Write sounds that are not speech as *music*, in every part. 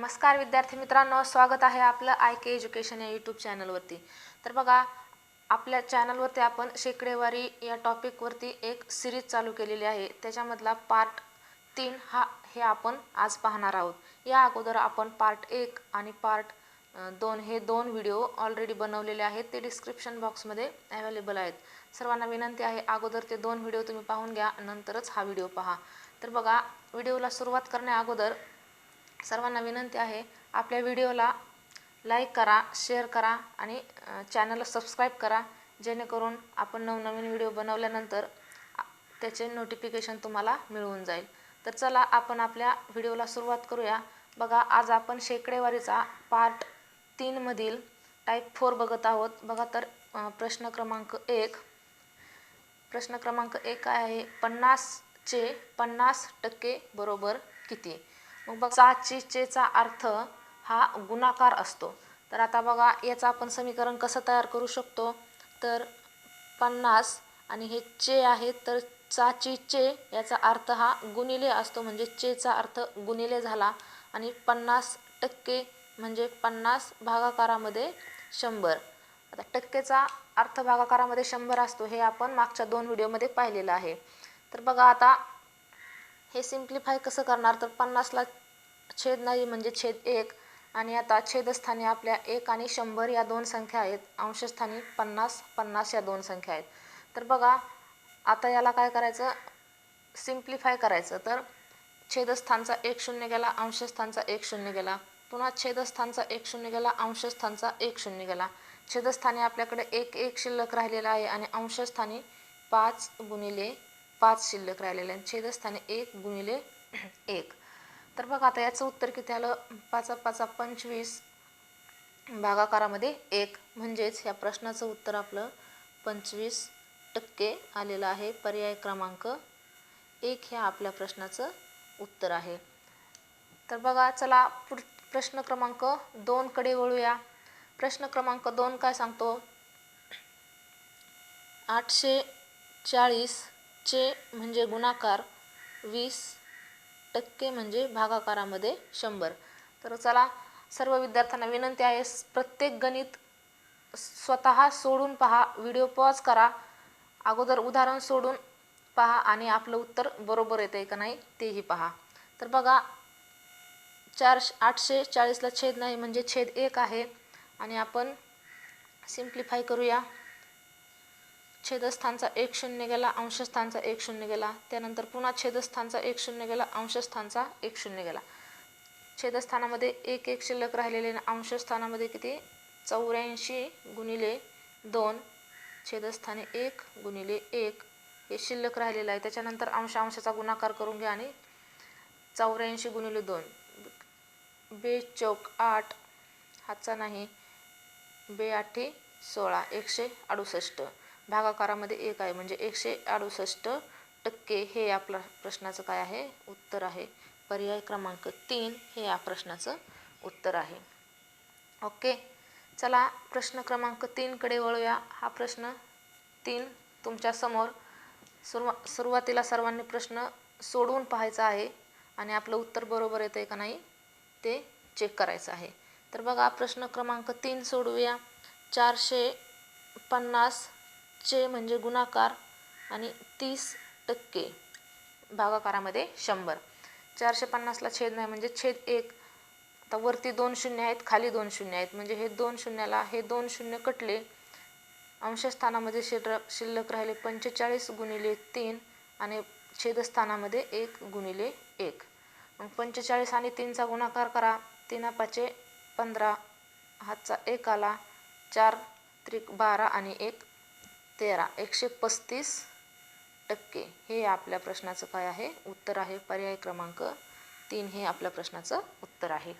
नमस्कार विद्यार्थी मित्रांनो स्वागत आहे आपलं आय के एज्युकेशन या यूट्यूब चॅनलवरती तर बघा आपल्या चॅनलवरती आपण शेकडेवारी या टॉपिकवरती एक सिरीज चालू केलेली आहे. त्याच्यामधला पार्ट तीन हा हे आपण आज पाहणार आहोत. या अगोदर आपण पार्ट एक आणि पार्ट दोन हे दोन व्हिडिओ ऑलरेडी बनवलेले आहेत. ते डिस्क्रिप्शन बॉक्समध्ये अवेलेबल आहेत. सर्वांना विनंती आहे अगोदर ते दोन व्हिडिओ तुम्ही पाहून घ्या नंतरच हा व्हिडिओ पहा. तर बघा व्हिडिओला सुरुवात करण्या अगोदर सर्वांना विनंती आहे आपल्या व्हिडिओला लाईक करा शेअर करा आणि चॅनलला सबस्क्राईब करा जेणेकरून आपण नवनवीन व्हिडिओ बनवल्यानंतर त्याचे नोटिफिकेशन तुम्हाला मिळून जाईल. तर चला आपण आपल्या व्हिडिओला सुरुवात करूया. बघा आज आपण शेकडेवारीचा पार्ट तीनमधील टाईप फोर बघत आहोत. बघा तर प्रश्न क्रमांक एक. प्रश्न क्रमांक एक काय आहे? पन्नासचे पन्नास टक्के बरोबर किती? मग बघ चेचा अर्थ हा गुणाकार असतो. तर आता बघा याचं आपण समीकरण कसं तयार करू शकतो? तर पन्नास आणि हे चे आहे तर चाची चे याचा अर्थ हा गुणिले असतो म्हणजे चेचा अर्थ गुणिले झाला. आणि पन्नास टक्के म्हणजे पन्नास भागाकारामध्ये शंभर. आता टक्केचा अर्थ भागाकारामध्ये शंभर असतो हे आपण मागच्या दोन व्हिडिओमध्ये पाहिलेलं आहे. तर बघा आता हे सिम्प्लिफाय कसं करणार? तर पन्नासला छेद नाही म्हणजे छेद एक. आणि आता छेदस्थानी आपल्या एक आणि शंभर या दोन संख्या आहेत. अंशस्थानी पन्नास पन्नास या दोन संख्या आहेत. तर बघा आता याला काय करायचं? सिम्प्लिफाय करायचं. तर छेदस्थानचा एक शून्य गेला अंशस्थानचा एक शून्य गेला. पुन्हा छेदस्थानचा एक शून्य गेला अंशस्थानचा एक शून्य गेला. छेदस्थानी आपल्याकडे एक एक शिल्लक राहिलेला आहे आणि अंशस्थानी पाच गुणिले पाच शिल्लक राहिलेले आहेत. छेदस्थानी एक गुणिले *clears throat* एक. तर बघा आता याचं उत्तर किती आलं? पाचा पाचा पंचवीस भागाकारामध्ये एक. म्हणजेच या प्रश्नाचं उत्तर आपलं पंचवीस टक्के आलेलं आहे. पर्याय क्रमांक एक ह्या आपल्या प्रश्नाचं उत्तर आहे. तर बघा चला पुढ प्रश्न क्रमांक दोनकडे वळूया. प्रश्न क्रमांक दोन काय सांगतो? आठशे चाळीस चे म्हणजे गुणाकार वीस टक्के म्हणजे भागाकारामध्ये शंभर. तर चला सर्व विद्यार्थ्यांना विनंती आहे प्रत्येक गणित स्वतः सोडून पहा व्हिडिओ पॉज करा. अगोदर उदाहरण सोडून पहा आणि आपलं उत्तर बरोबर येतं आहे का नाही तेही पहा. तर बघा चार आठशे चाळीसला छेद नाही म्हणजे छेद एक आहे. आणि आपण सिम्प्लिफाय करूया. छेदस्थानचा एक शून्य गेला अंशस्थानचा एक शून्य गेला. त्यानंतर पुन्हा छेदस्थानचा एक शून्य गेला अंशस्थानचा एक शून्य गेला. छेदस्थानामध्ये एक एक शिल्लक राहिलेले अंशस्थानामध्ये किती? चौऱ्याऐंशी गुणिले दोन छेदस्थानी एक गुणिले एक हे शिल्लक राहिलेलं आहे. त्याच्यानंतर अंश अंशाचा गुणाकार करून घ्या आणि चौऱ्याऐंशी गुणिले दोन. बे चौक आठ हातचा नाही बे आठी सोळा एकशे अडुसष्ट. भागाकारामध्ये एक आहे म्हणजे एकशे अडुसष्ट टक्के हे आपला प्रश्नाचं काय आहे? उत्तर आहे. पर्याय क्रमांक तीन हे या प्रश्नाचं उत्तर आहे. ओके? चला प्रश्न क्रमांक तीनकडे वळूया. हा प्रश्न तीन तुमच्यासमोर सुरुवा सुरुवातीला सर्वांनी प्रश्न सोडवून पाहायचा आहे आणि आपलं उत्तर बरोबर येतं आहे का नाही ते चेक करायचं आहे. तर बघा प्रश्न क्रमांक तीन सोडवूया. चारशे पन्नास चे म्हणजे गुणाकार आणि तीस टक्के भागाकारामध्ये शंभर. चारशे पन्नासला छेद नाही म्हणजे छेद एक. आता वरती दोन शून्य आहेत खाली दोन शून्य आहेत. म्हणजे हे दोन शून्याला हे दोन शून्य कटले अंशस्थानामध्ये शिर शिल्लक राहिले पंचेचाळीस गुणिले तीन आणि छेदस्थानामध्ये एक गुणिले एक. मग पंचेचाळीस आणि तीनचा गुणाकार करा. तीना पाचे पंधरा हातचा एक आला. चार त्रिक बारा आणि एक तेरा एकशे पस्तीस टक्के हे आपल्या प्रश्नाचं काय आहे? उत्तर आहे पर्याय क्रमांक तीन हे आपल्या प्रश्नाचं उत्तर आहे.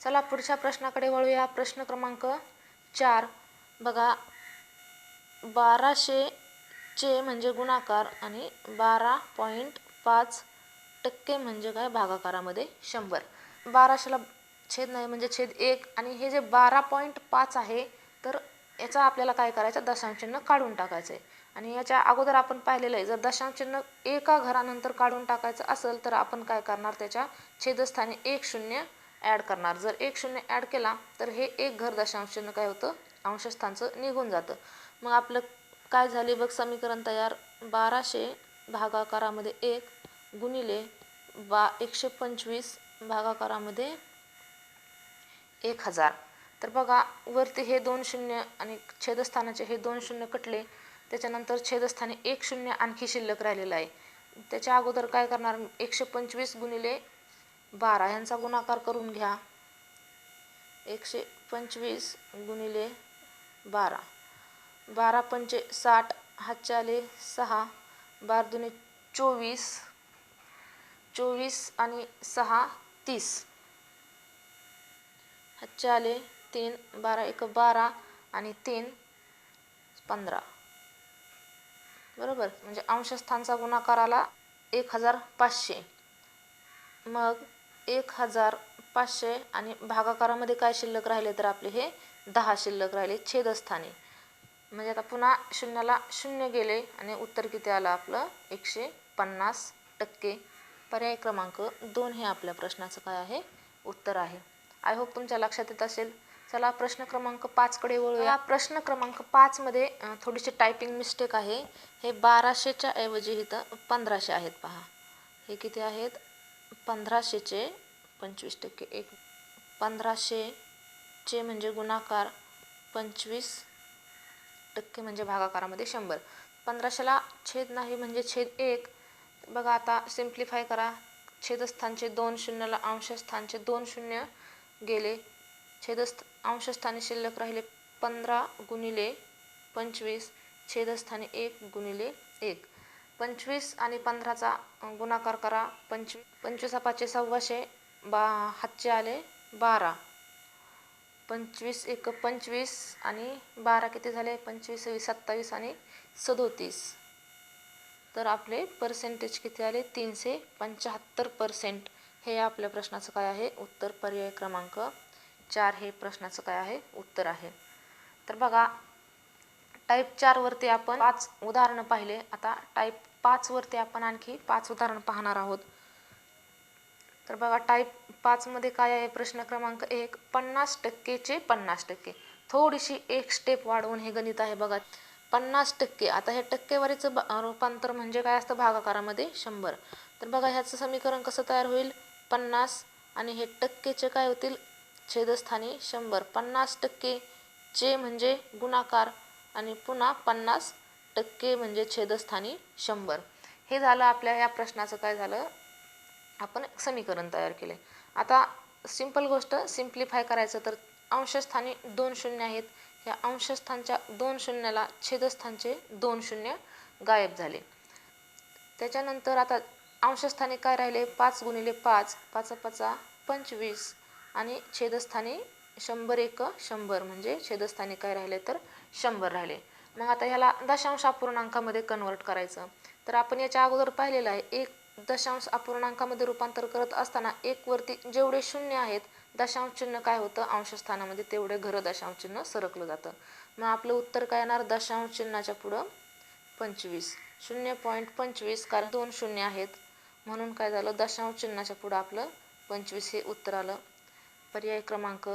चला पुढच्या प्रश्नाकडे वळूया. प्रश्न क्रमांक चार. बघा बाराशेचे म्हणजे गुणाकार आणि बारा पॉईंट पाच टक्के म्हणजे काय? भागाकारामध्ये शंभर. बाराशेला छेद नाही म्हणजे छेद एक. आणि हे जे बारा पॉईंट पाच आहे तर याचा आपल्याला काय करायचं? दशांशचिन्ह काढून टाकायचं आहे आणि याच्या अगोदर आपण पाहिलेलं आहे जर दशांशचिन्ह एका घरानंतर काढून टाकायचं असेल तर आपण काय करणार? त्याच्या छेदस्थानी एक शून्य ॲड करणार. जर एक शून्य ॲड केला तर हे एक घर दशांशचिन्ह काय होतं? अंशस्थानचं निघून जातं. मग आपलं काय झाले बघ समीकरण तयार बाराशे भागाकारामध्ये एक गुणिले बा एकशे पंचवीस भागाकारामध्ये एक हजार. तर बघा वरती हे दोन शून्य आणि छेदस्थानाचे हे दोन शून्य कटले त्याच्यानंतर छेदस्थानी एक शून्य आणखी शिल्लक राहिलेलं आहे. त्याच्या अगोदर काय करणार? एकशे पंचवीस गुणिले बारा ह्यांचा गुणाकार करून घ्या. एकशे पंचवीस गुणिले बारा. बारा पंचे साठ हातच्याले सहा. बार दुने चोवीस. चोवीस आणि सहा तीस. हातचे आले तीन बारा एक बारा आणि तीन पंधरा. बरोबर? म्हणजे अंशस्थानचा गुणाकार आला एक हजार पाचशे मग एक हजार पाचशे आणि भागाकारामध्ये काय शिल्लक राहिले तर आपले हे दहा शिल्लक राहिले छेदस्थानी. म्हणजे आता पुन्हा शून्याला शून्य गेले आणि उत्तर किती आलं आपलं? एकशे पन्नास टक्के. पर्याय क्रमांक दोन हे आपल्या प्रश्नाचं काय आहे? उत्तर आहे. आय होप तुमच्या लक्षात येत असेल. चला प्रश्न क्रमांक पाचकडे वळूया. प्रश्न क्रमांक पाचमध्ये अं, थोडीशी टायपिंग मिस्टेक आहे. हे बाराशेच्या ऐवजी इथं पंधराशे आहेत पहा. हे किती आहेत? पंधराशेचे पंचवीस टक्के. एक पंधराशेचे म्हणजे गुणाकार पंचवीस टक्के म्हणजे भागाकारामध्ये शंभर. पंधराशेला छेद नाही म्हणजे छेद एक. बघा आता सिम्प्लिफाय करा. छेदस्थानचे दोन शून्यला अंशस्थानचे दोन शून्य गेले. छेदस्थ अंशस्थानी शिल्लक राहिले पंधरा गुणिले पंचवीस छेदस्थानी एक गुणिले एक. पंचवीस आणि पंधराचा गुणाकार करा. पंचवीस पंचवीस पाचशे सव्वाशे बा हातचे आले बारा. पंचवीस एक पंचवीस आणि बारा किती झाले? पंचवीस वीस सत्तावीस आणि सदोतीस. तर आपले पर्सेंटेज किती आले? तीनशे पंच्याहत्तर पर्सेंट हे आपल्या प्रश्नाचं काय आहे? उत्तर पर्याय क्रमांक चार हे प्रश्नाचं काय आहे? उत्तर आहे. तर बघा टाईप चारवरती आपण पाच उदाहरणं पाहिले. आता टाईप पाचवरती आपण आणखी पाच उदाहरणं पाहणार आहोत. तर बघा टाईप पाचमध्ये काय आहे? प्रश्न क्रमांक एक पन्नास टक्केचे पन्नास टक्के. थोडीशी एक स्टेप वाढवून हे गणित आहे बघा. पन्नास टक्के. आता हे टक्केवारीचं बा रूपांतर म्हणजे काय असतं भागाकारामध्ये? शंभर. तर बघा ह्याचं समीकरण कसं तयार होईल? पन्नास. आणि हे टक्केचे काय होतील? छेदस्थानी शंभर पन्नास टक्के. चे म्हणजे गुणाकार आणि पुन्हा पन्नास टक्के म्हणजे छेदस्थानी शंभर. हे झालं आपल्या या प्रश्नाचं काय झालं? आपण समीकरण तयार केले. आता सिंपल गोष्ट सिम्प्लिफाय करायचं तर अंशस्थानी दोन शून्य आहेत. या अंशस्थानच्या दोन शून्याला छेदस्थानचे दोन शून्य गायब झाले. त्याच्यानंतर आता अंशस्थानी काय राहिले? पाच गुणिले पाच पाचा पाचा पंचवीस. आणि छेदस्थानी शंभर एक शंभर म्हणजे छेदस्थानी काय राहिले तर शंभर राहिले. मग आता ह्याला दशांश अपूर्णांकामध्ये कन्वर्ट करायचं. तर आपण याच्या अगोदर पाहिलेलं आहे एक दशांश अपूर्णांकामध्ये रूपांतर करत असताना एक वरती जेवढे शून्य आहेत दशांश चिन्ह काय होतं? अंशस्थानामध्ये तेवढे घर दशांश चिन्ह सरकलं जातं. मग आपलं उत्तर काय येणार? दशांश चिन्हाच्या पुढं पंचवीस. शून्य पॉईंट पंचवीस कारण दोन शून्य आहेत. म्हणून काय झालं? दशांश चिन्हाच्या पुढं आपलं पंचवीस हे उत्तर आलं. पर्याय क्रमांक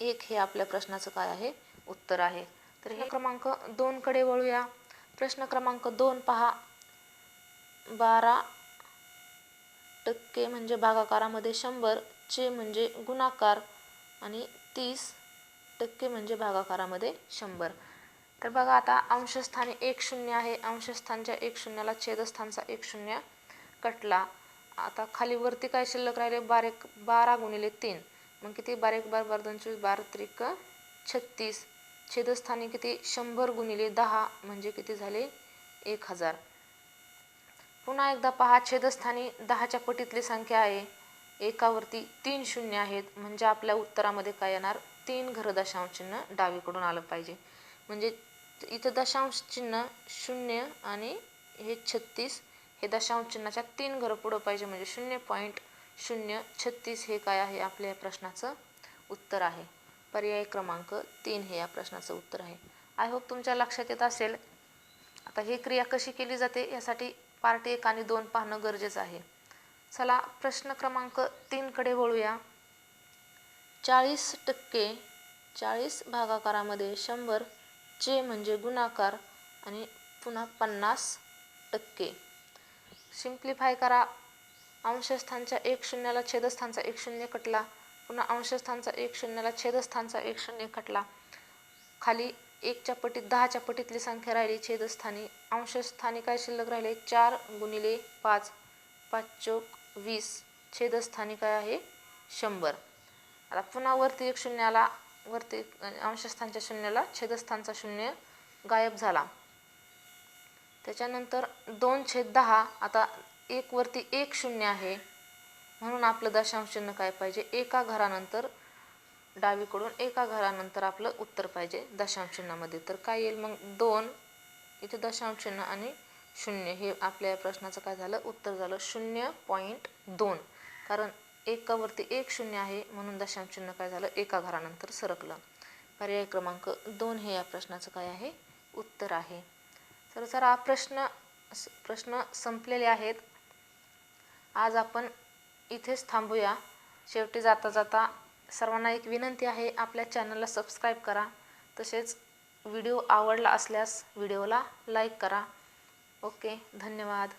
एक हे आपल्या प्रश्नाचं काय आहे? उत्तर आहे. तर हे क्रमांक दोनकडे वळूया. प्रश्न क्रमांक दोन पहा. बारा टक्के म्हणजे भागाकारामध्ये शंभर चे म्हणजे गुणाकार आणि तीस टक्के म्हणजे भागाकारामध्ये शंभर. तर बघा आता अंशस्थानी एक शून्य आहे. अंशस्थानच्या एक शून्याला छेदस्थानचा एक शून्य कटला. आता खाली वरती काय शिल्लक राहिले? बारीक बारा गुणिले तीन. मग किती? बारीक बार बार दोन चोवीस बारा त्रिक छत्तीस. छेदस्थानी किती? शंभर गुणिले दहा म्हणजे किती झाले? एक हजार. पुन्हा एकदा पहा छेदस्थानी दहाच्या पटीतली संख्या आहे. एकावरती तीन शून्य आहेत. म्हणजे आपल्या उत्तरामध्ये काय येणार? तीन घर दशांश चिन्ह डावीकडून आलं पाहिजे. म्हणजे इथं दशांश चिन्ह शून्य आणि हे छत्तीस. हे दशांश चिन्हाच्या तीन घरं पुढं पाहिजे म्हणजे शून्य पॉईंट शून्य छत्तीस हे काय आहे? आपल्या या प्रश्नाचं उत्तर आहे. पर्याय क्रमांक तीन हे या प्रश्नाचं उत्तर आहे. आय होप तुमच्या लक्षात येत असेल. आता ही क्रिया कशी केली जाते? यासाठी पार्ट एक आणि दोन पाहणं गरजेचं आहे. चला प्रश्न क्रमांक तीनकडे वळूया. चाळीस टक्के चाळीस भागाकारामध्ये शंभर चे म्हणजे गुणाकार आणि पुन्हा पन्नास टक्के. सिम्प्लिफाय करा. अंशस्थानच्या एक शून्याला छेदस्थानचा एक शून्य कटला पुन्हा अंशस्थानचा एक शून्याला छेदस्थानचा एक शून्य कटला खाली एकच्या पटीत दहाच्या पटीतली संख्या राहिली छेदस्थानी. अंशस्थानी काय शिल्लक राहिले? चार गुणिले पाच. पाच चौक वीस. छेदस्थानी काय आहे? शंभर. आता पुन्हा वरती एक शून्याला वरती अंशस्थानच्या शून्याला छेदस्थानचा शून्य गायब झाला. त्याच्यानंतर दोन छेद दहा आता एकवरती एक शून्य आहे. म्हणून आपलं दशांश चिन्ह काय पाहिजे? एका घरानंतर डावीकडून एका घरानंतर आपलं उत्तर पाहिजे दशांश चिन्हामध्ये. तर काय येईल मग? दोन इथे दशांश चिन्ह आणि शून्य. हे आपल्या या प्रश्नाचं काय झालं? उत्तर झालं शून्य पॉईंट दोन. कारण एकावरती एक शून्य आहे म्हणून दशांश चिन्ह काय झालं? एका घरानंतर सरकलं. पर्याय क्रमांक दोन हे या प्रश्नाचं काय आहे? उत्तर आहे. तर जरा प्रश्न प्रश्न संपलेले आहेत. आज आपण इथेच थांबूया. शेवटी जाता जाता सर्वांना एक विनंती आहे आपल्या चॅनलला सबस्क्राईब करा. तसेच व्हिडिओ आवडला असल्यास व्हिडिओला लाईक करा. ओके धन्यवाद.